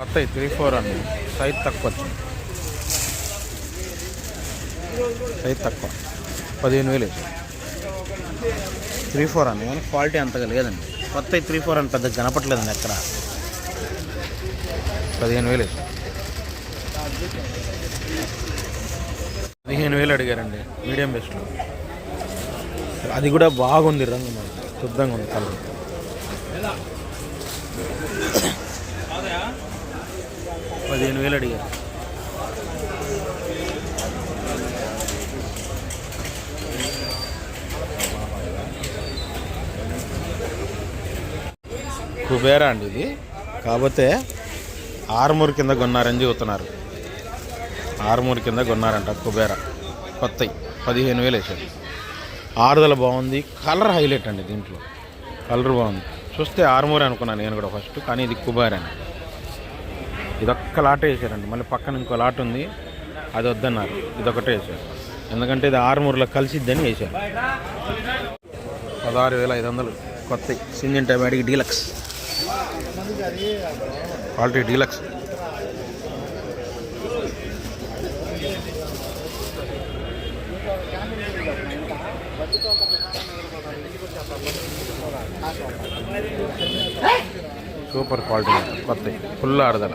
కొత్త three four అండి size తక్కువ వచ్చింది. సైజ్ తక్కువ. పదిహేను వేలు వేసాం త్రీ ఫోర్ అండి కానీ క్వాలిటీ అంతగా లేదండి కొత్త త్రీ ఫోర్ అని పెద్ద కనపట్లేదండి ఎక్కడ. పదిహేను వేలు వేసాం పదిహేను వేలు అడిగారండి మీడియం బెస్ట్లో అది కూడా బాగుంది రంగు శుద్ధంగా ఉంది కలర్. పదిహేను వేలు అడిగారు. కుబేరా అండి ఇది. కాకపోతే ఆరుమూరు కింద కొన్నారని చెబుతున్నారు. ఆరుమూరు కింద కొన్నారంట కుబేరా. కొత్తవి పదిహేను వేలు వేసాడు ఆరుదల బాగుంది. కలర్ హైలైట్ అండి దీంట్లో. కలర్ బాగుంది. చూస్తే ఆరుమూరు అనుకున్నాను నేను కూడా ఫస్ట్ కానీ ఇది కుబేరా అండి ఇదొక్క లాట వేసారండి. మళ్ళీ పక్కన ఇంకో లాట్ ఉంది. అది వద్దన్నారు. ఇదొకటే వేసారు. ఎందుకంటే ఇది ఆరుమూరులో కలిసిద్దని వేసారు. పదహారు వేల ఐదు వందలు. కొత్త సింజన్ టైబాడికి deluxe. Quality deluxe. Super quality కొత్త. ఫుల్ ఆడదల.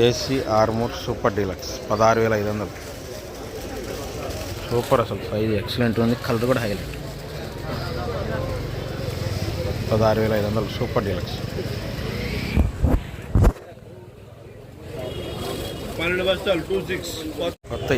ఏసీ ఆర్మూర్ సూపర్ డీలక్స్ పదహారు వేల ఐదు వందలు. సూపర్ అసలు సైజ్ ఎక్సలెంట్ ఉంది కలర్ కూడా హైలైట్. పదహారు వేల ఐదు వందలు సూపర్ డీలక్స్. పన్నెండు బస్తాలు టూ సిక్స్ కొత్త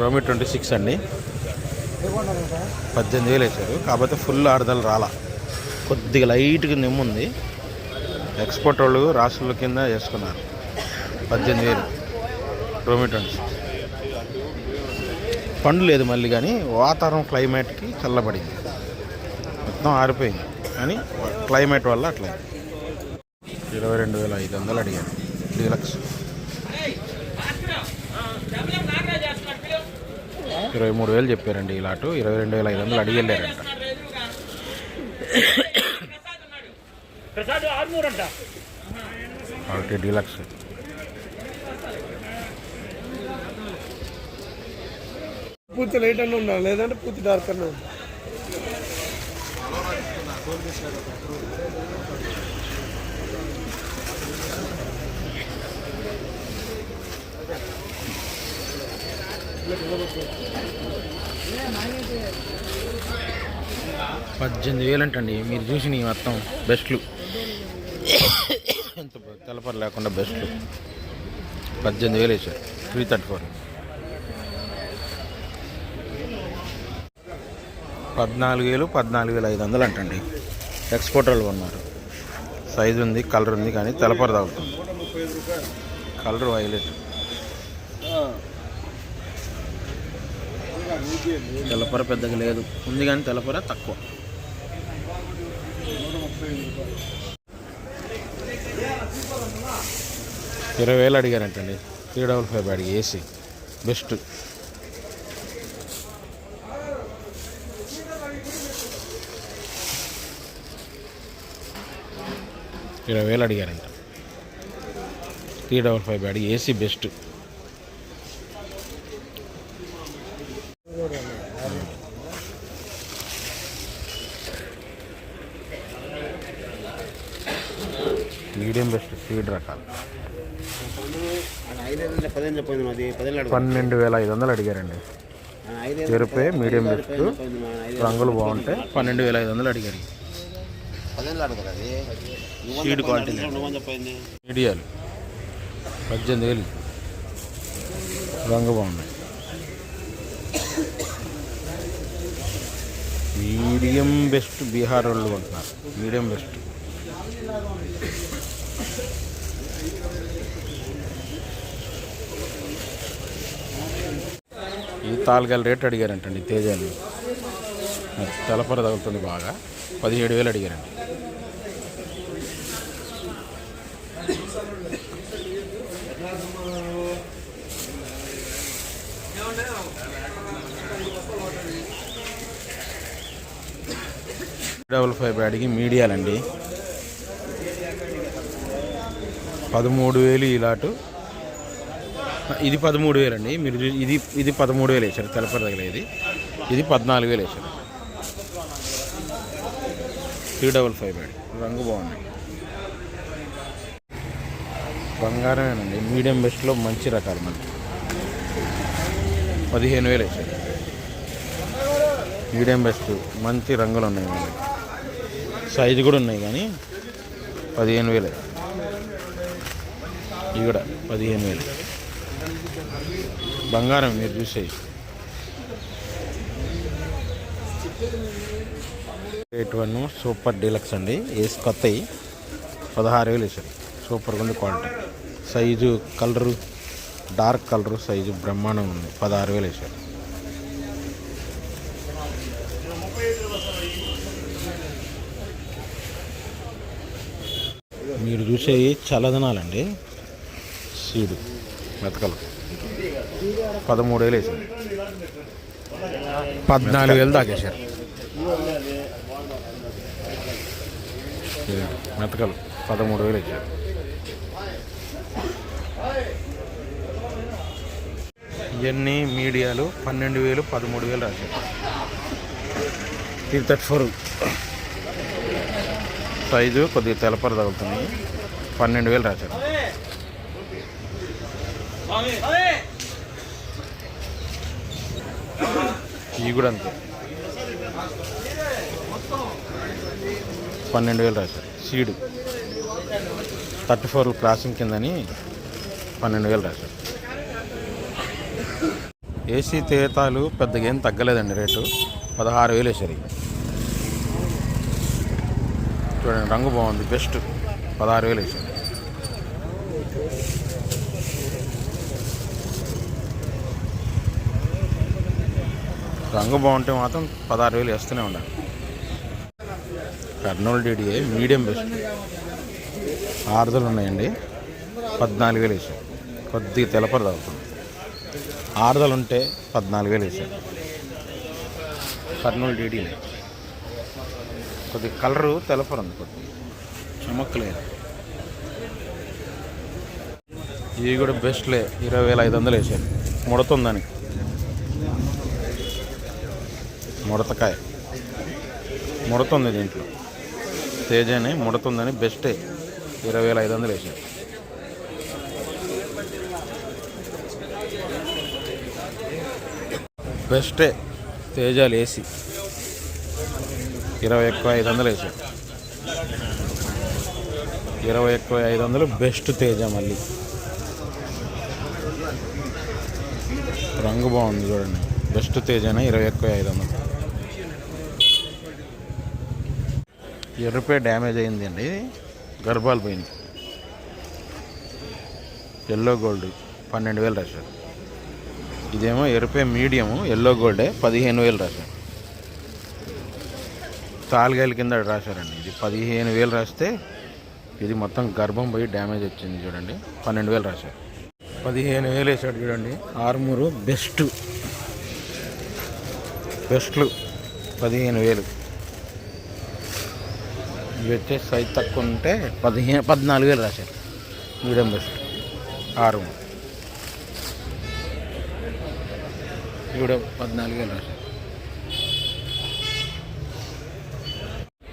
రోమి ట్వంటీ సిక్స్ అండి. పద్దెనిమిది వేలు వేశారు కాకపోతే ఫుల్ ఆరుదల రాలా. కొద్దిగా లైట్గా నిమ్ముంది. ఎక్స్పోర్ట్ వాళ్ళు రాష్ట్రాల కింద చేసుకున్నారు పద్దెనిమిది వేలు. సిక్స్ పండు లేదు మళ్ళీ కానీ వాతావరణం క్లైమేట్కి చల్లబడింది. మొత్తం ఆరిపోయింది. కానీ క్లైమేట్ వల్ల అట్లా. ఇరవై రెండు వేల ఐదు వందలు అడిగాను డీలక్స్ ఇరవై మూడు వేలు చెప్పారండి ఈ లాటు. ఇరవై రెండు వేల ఐదు వందలు అడిగి వెళ్ళారంట క్వాలిటీ డీలక్స్ పూర్తి లైట్ అన్న ఉండాలి లేదంటే పూర్తి డార్క్ అన్న ఉండాలి. పద్దెనిమిది వేలు అంటండి మీరు చూసిన మొత్తం బెస్ట్లు ఎంత తెలపర లేకుండా బెస్ట్లు పద్దెనిమిది వేలు వేసారు త్రీ థర్టీ ఫోర్ పద్నాలుగు వేలు పద్నాలుగు వేలు ఐదు వందలు అంటండి. ఎక్స్పోర్టర్లు ఉన్నారు సైజు ఉంది కలర్ ఉంది కానీ తెలపర తాగుతుంది కలర్ వైలెట్ తెలపర పెద్దగా లేదు. ఉంది కానీ తెలపర తక్కువ. ఇరవై వేలు అడిగారంటండి. త్రీ డబల్ ఫైవ్ అడిగి ఏసీ బెస్ట్ ఇరవై వేలు అడిగారంట. త్రీ డబల్ ఫైవ్ అడిగి AC best. Medium best seed రకాలు. పన్నెండు వేల ఐదు వందలు అడిగారండి. ఎరుపే మీడియం బెస్ట్ రంగులు బాగుంటాయి. పన్నెండు వేల ఐదు వందలు అడిగారు. సీడ్ క్వాలిటీ మీడియాలు పద్దెనిమిది వేలు రంగు బాగున్నాయి మీడియం బెస్ట్ బీహార్ వాళ్ళు కొంటున్నారు. Medium best. ఈ తాలుగాల రేట్ అడిగారంటండి తేజాలు తెలపర తగులుతుంది బాగా. పదిహేడు వేలు అడిగారండి. డబల్ ఫైవ్ బ్యాడ్కి మీడియాలండి. పదమూడు వేలు ఇలాటు ఇది పదమూడు వేలండి. మీరు ఇది ఇది పదమూడు వేలు వేసారు తెలపరి తగిలేది ఇది. పద్నాలుగు వేలు వేసారు త్రీ డబల్ ఫైవ్ బ్యాడ్. రంగు బాగున్నాయి. బంగారమేనండి. మీడియం బెస్ట్లో మంచి రకాలు మనకి. పదిహేను వేలు వేసారు మీడియం బెస్ట్ మంచి రంగులు ఉన్నాయి మనకి. సైజు కూడా ఉన్నాయి కానీ పదిహేను వేలు. ఇవి కూడా పదిహేను వేలు. బంగారం మీరు చూసే ఎయిట్ వన్ సూపర్ డీలక్స్ అండి. వేసి కొత్తవి పదహారు వేలు వేసారు సూపర్గా ఉంది quality size colour dark colour size బ్రహ్మాండంగా ఉంది. పదహారు వేలు వేసారు మీరు చూసేవి చల్లదనాలండి సీడు మెతకలు. పదమూడు వేలు వేసారు పద్నాలుగు వేలు దాకేశారు మెతకలు. పదమూడు వేలు వేసారు ఇవన్నీ మీడియాలు పన్నెండు వేలు పదమూడు వేలు రాశారు. త్రీ థర్టీ ఫోర్ సైజు కొద్దిగా తెలపర తగులుతుంది పన్నెండు వేలు రాశారు ఇవి కూడా అంతే పన్నెండు వేలు రాశారు సీడు థర్టీ ఫోర్ క్రాసింగ్ కిందని పన్నెండు వేలు రాశారు ఏసీ తేతాలు పెద్దగా ఏం తగ్గలేదండి రేటు పదహారు వేలు వేసారు చూడండి రంగు బాగుంది. బెస్ట్. పదహారు వేలు వేసాను రంగు బాగుంటే మాత్రం పదహారు వేలు వేస్తూనే ఉండాలి. Kurnool DDA medium best. ఆరుదలు ఉన్నాయండి. పద్నాలుగు వేలు వేసాం కొద్దిగా తెలపరు తగ్గుతుంది ఆరుదలు ఉంటే పద్నాలుగు వేలు వేసాం కర్నూలు డిడిఏ కొద్దిగా కలరు తెలపరుంది కొద్దిగా చమక్కలేదు ఇది కూడా బెస్ట్లే. ఇరవై వేల ఐదు వందలు వేసారు. ముడతుందని ముడతకాయ. ముడుతుంది దీంట్లో. తేజని ముడుతుందని బెస్టే. ఇరవై వేల ఐదు వందలు వేసారు. బెస్టే. తేజాలు వేసి. ఇరవై ఎక్కువ ఐదు వందలు వేసాం. ఇరవై ఎక్కువ ఐదు వందలు బెస్ట్ తేజ మళ్ళీ. రంగు బాగుంది చూడండి. బెస్ట్ తేజన ఇరవై ఎక్కువ ఐదు వందలు. ఎర్రపే డ్యామేజ్ అయింది అండి. గర్భాలు పోయింది ఎల్లో గోల్డ్ పన్నెండు వేలు రాశారు. ఇదేమో ఎరుపే మీడియము ఎల్లో గోల్డే పదిహేను వేలు రాశారు. తాలుగాయల కింద రాశారండి. ఇది పదిహేను వేలు రాస్తే ఇది మొత్తం గర్భం పోయి డ్యామేజ్ వచ్చింది చూడండి. పన్నెండు వేలు రాశారు. పదిహేను వేలు వేసాడు చూడండి. ఆర్మూరు బెస్ట్. బెస్ట్లు పదిహేను వేలు. ఇవి వచ్చేసి సైజ్ తక్కువ ఉంటే పదిహేను పద్నాలుగు వేలు రాశారు. Medium best. ఆరు ఇవిడ పద్నాలుగు వేలు రాశారు.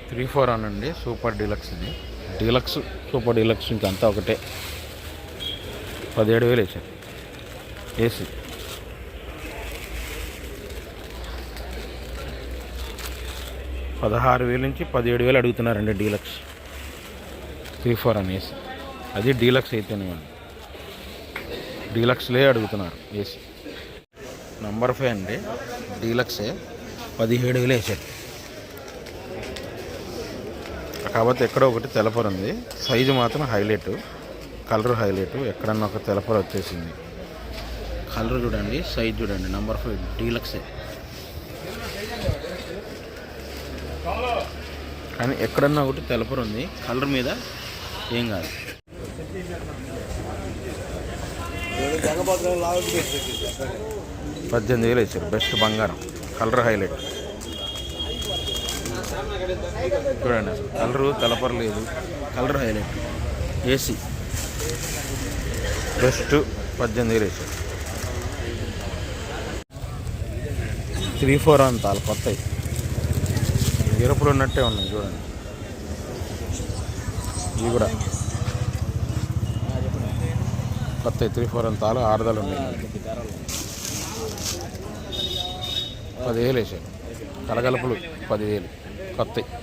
త్రీ ఫోర్ అనండి సూపర్ డీలక్స్ ఇది. డీలక్స్ సూపర్ డీలక్స్ ఇంకంతా ఒకటే. పదిహేడు వేలు వేసారు. ఏసీ. పదహారు వేలు నుంచి పదిహేడు వేలు అడుగుతున్నారండి డీలక్స్. త్రీ ఫోర్ అని ఏసీ. అది డీలక్స్ అయితేనేమండి డీలక్స్లే అడుగుతున్నారు ఏసీ. నంబర్ ఫైవ్ అండి డీలక్సే. పదిహేడు వేలు వేసాడు కాకపోతే ఎక్కడో ఒకటి తెలపర ఉంది. సైజు మాత్రం హైలైట్ కలర్ హైలైట్ ఎక్కడన్నా ఒక తెలపర వచ్చేసింది. కలర్ చూడండి సైజ్ చూడండి నంబర్ ఫైవ్ డీలక్సే కానీ ఎక్కడన్నా ఒకటి తెలపర ఉంది. కలర్ మీద ఏం కాదు. పద్దెనిమిది వేలు వేసారు బెస్ట్ బంగారం. కలర్ హైలైట్ చూడండి అసలు కలరు తెలపరలేదు కలర్ హైలైట్. ఏసీ. బెస్ట్ పద్దెనిమిది వేలు త్రీ ఫోర్ అంతాలు కొత్తవి ఎరుపులు ఉన్నట్టే ఉన్నాయి చూడండి. ఇవి కూడా. కొత్త త్రీ ఫోర్ అంతాలు ఆరుదలు ఉన్నాయి. పదివేలు వేసాడు కలగలుపులు పదివేలు. కొత్తవి